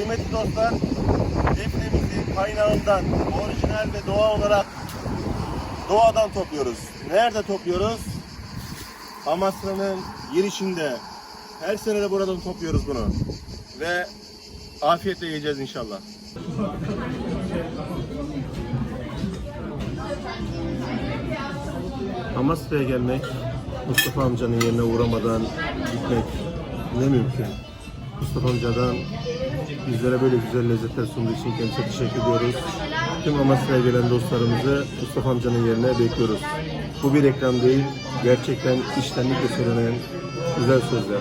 Kıymetli dostlar, defnemizi kaynağından, orijinal ve doğa olarak doğadan topluyoruz. Nerede topluyoruz? Amasra'nın girişinde. Her sene de buradan topluyoruz bunu. Ve afiyetle yiyeceğiz inşallah. Amasra'ya gelmek, Mustafa amcanın yerine uğramadan gitmek ne mümkün. Mustafa amcadan bizlere böyle güzel lezzetler sunduğu için kendisine teşekkür ediyoruz. Tüm Amasra'ya gelen dostlarımızı Mustafa amcanın yerine bekliyoruz. Bu bir reklam değil, gerçekten içtenlikle söylenen güzel sözler.